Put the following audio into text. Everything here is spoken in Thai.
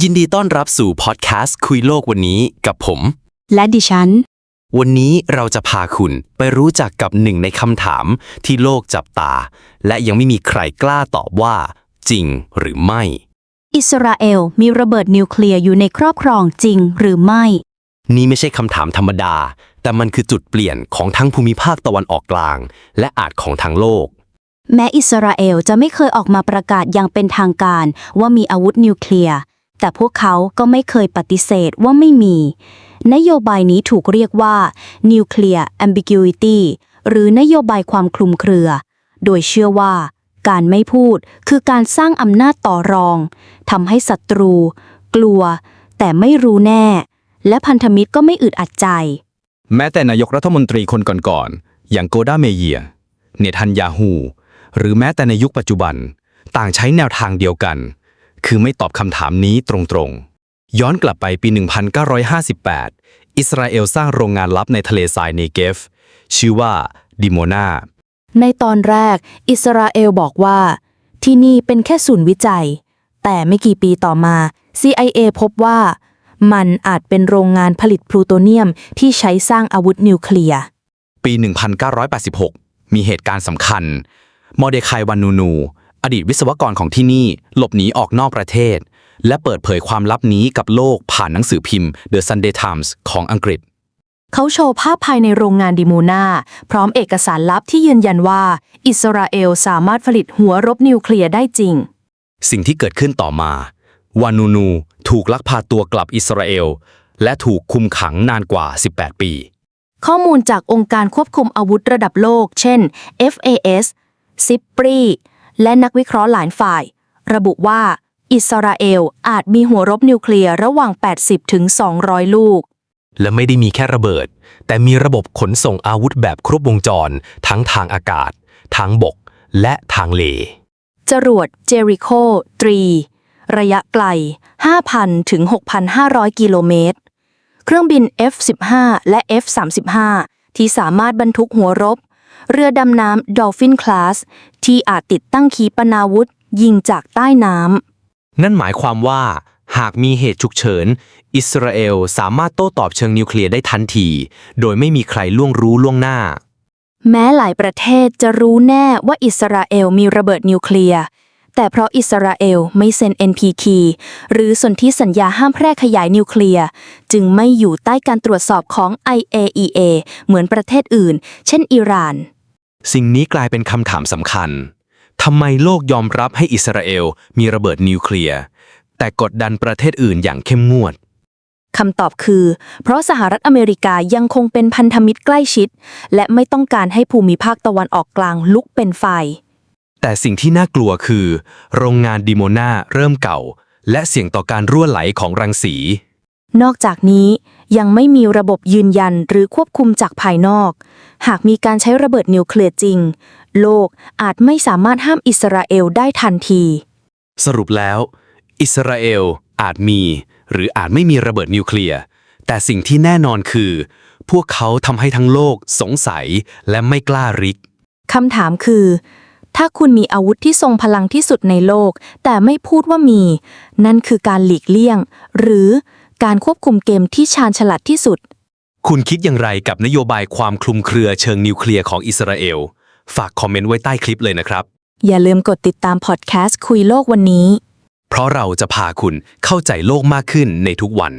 ยินดีต้อนรับสู่พอดแคสต์คุยโลกวันนี้กับผม และดิฉัน วันนี้เราจะพาคุณไปรู้จักกับหนึ่งในคำถามที่โลกจับตา และยังไม่มีใครกล้าตอบว่า จริงหรือไม่ อิสราเอลมีระเบิดนิวเคลียร์อยู่ในครอบครองจริงหรือไม่ นี่ไม่ใช่คำถามธรรมดา แต่มันคือจุดเปลี่ยนของทั้งภูมิภาคตะวันออกกลาง และอาจของทั้งโลก แม้อิสราเอลจะไม่เคยออกมาประกาศอย่างเป็นทางการว่ามีอาวุธนิวเคลียร์ แต่พวกเขาก็ไม่เคยปฏิเสธว่าไม่มี นโยบายนี้ถูกเรียกว่า Nuclear Ambiguity หรือนโยบายความคลุมเครือ โดยเชื่อว่าการไม่พูดคือการสร้างอำนาจต่อรองทำให้ศัตรู กลัว แต่ไม่รู้แน่ และพันธมิตรก็ไม่อึดอัดใจ แม้แต่นายกรัฐมนตรีคนก่อนๆ อย่างโกดาเมเยีย เนทันยาฮู หรือแม้แต่ในยุคปัจจุบัน ต่างใช้แนวทางเดียวกัน คือไม่ตอบคำถามนี้ตรงๆ ย้อนกลับไปปี 1958 อิสราเอลสร้างโรงงานลับในทะเลทรายเนเกฟ ชื่อว่าดิโมนา ในตอนแรก อิสราเอลบอกว่า ที่นี่เป็นแค่ศูนย์วิจัย แต่ไม่กี่ปีต่อมา CIA พบว่า มันอาจเป็นโรงงานผลิตพลูโตเนียมที่ใช้สร้างอาวุธนิวเคลียร์ ปี 1986 มีเหตุการณ์สำคัญ มอเดคายวานูนู อดีตวิศวกรของที่นี่หลบหนีออกนอกประเทศ และเปิดเผยความลับนี้กับโลกผ่านหนังสือพิมพ์ The Sunday Times ของอังกฤษ เขาโชว์ภาพภายในโรงงานดิโมนาพร้อมเอกสารลับที่ยืนยันว่า อิสราเอลสามารถผลิตหัวรบนิวเคลียร์ได้จริง สิ่งที่เกิดขึ้นต่อมาวานูนูถูกลักพาตัวกลับอิสราเอล และถูกคุมขังนานกว่า 18 ปี ข้อมูลจากองค์การควบคุมอาวุธระดับโลก เช่น FAS SIPRI และนักวิเคราะห์หลายฝ่าย ระบุว่า อิสราเอลอาจมีหัวรบนิวเคลียร์ระหว่าง 80 ถึง 200 ลูก และไม่ได้มีแค่ระเบิด แต่มีระบบขนส่งอาวุธแบบครบวงจร ทั้งทางอากาศ ทางบก และทางเลจรวดเจริโคตรี ระยะไกล 5,000 ถึง 6,500 กิโลเมตร เครื่องบิน F-15 และ F-35 ที่สามารถบรรทุกหัวรบ เรือดำน้ำ Dolphin Class ที่อาจติดตั้งขีปนาวุธ ยิงจากใต้น้ำ นั่นหมายความว่า หากมีเหตุฉุกเฉิน อิสราเอลสามารถโต้ตอบเชิงนิวเคลียร์ได้ทันที โดยไม่มีใครล่วงรู้ล่วงหน้า แม้หลายประเทศจะรู้แน่ว่าอิสราเอลมีระเบิดนิวเคลียร์แต่เพราะอิสราเอลไม่เซ็น NPT หรือสนธิสัญญาห้ามแพร่ขยายนิวเคลียร์จึงไม่อยู่ใต้การตรวจสอบของ IAEA เหมือนประเทศอื่น เช่นอิหร่าน สิ่งนี้กลายเป็นคำถามสำคัญทำไมโลกยอมรับให้อิสราเอลมีระเบิดนิวเคลียร์ แต่กดดันประเทศอื่นอย่างเข้มงวดคำตอบคือ เพราะสหรัฐอเมริกายังคงเป็นพันธมิตรใกล้ชิด และไม่ต้องการให้ภูมิภาคตะวันออกกลางลุกเป็นไฟ แต่สิ่งที่น่ากลัวคือ โรงงานดิโมนาเริ่มเก่า และเสี่ยงต่อการรั่วไหลของรังสี นอกจากนี้ ยังไม่มีระบบยืนยันหรือควบคุมจากภายนอก หากมีการใช้ระเบิดนิวเคลียร์จริง โลกอาจไม่สามารถห้ามอิสราเอลได้ทันที สรุปแล้ว อิสราเอลอาจมี หรืออาจไม่มีระเบิดนิวเคลียร์แต่สิ่งที่แน่นอนคือ พวกเขาทำให้ทั้งโลกสงสัยและไม่กล้าริกคำถามคือ ถ้าคุณมีอาวุธที่ทรงพลังที่สุดในโลก แต่ไม่พูดว่ามี นั่นคือการหลีกเลี่ยง หรือ การควบคุมเกมที่ชาญฉลาดที่สุด คุณคิดอย่างไรกับนโยบายความคลุมเครือเชิงนิวเคลียร์ของอิสราเอล ฝากคอมเมนต์ไว้ใต้คลิปเลยนะครับ อย่าลืมกดติดตามพอดแคสต์คุยโลกวันนี้ เพราะเราจะพาคุณเข้าใจโลกมากขึ้นในทุกวัน